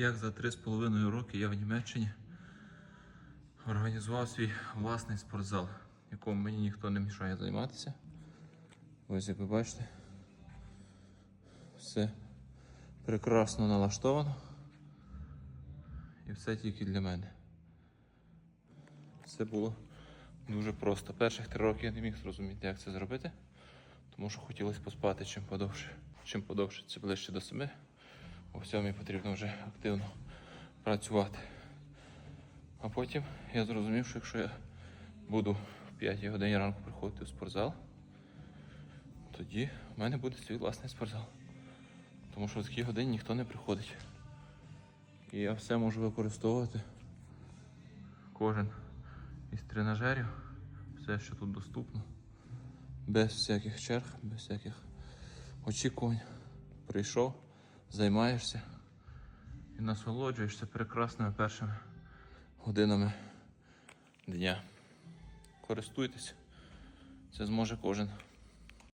як за 3,5 роки я в Німеччині організував свій власний спортзал, якому мені ніхто не мішає займатися. Ось як ви бачите, все прекрасно налаштовано. І все тільки для мене. Все було дуже просто. Перших три роки я не міг зрозуміти, як це зробити, тому що хотілося поспати чим подовше. Чим подовше, це ближче до семи. О сьомій потрібно вже активно працювати. А потім я зрозумів, що якщо я буду в 5 годині ранку приходити в спортзал, тоді в мене буде свій власний спортзал. Тому що в такій годині ніхто не приходить. І я все можу використовувати. Кожен із тренажерів, все, що тут доступно. Без всяких черг, без всяких очікувань. Прийшов, займаєшся і насолоджуєшся прекрасними першими годинами дня. Користуйтесь, це зможе кожен.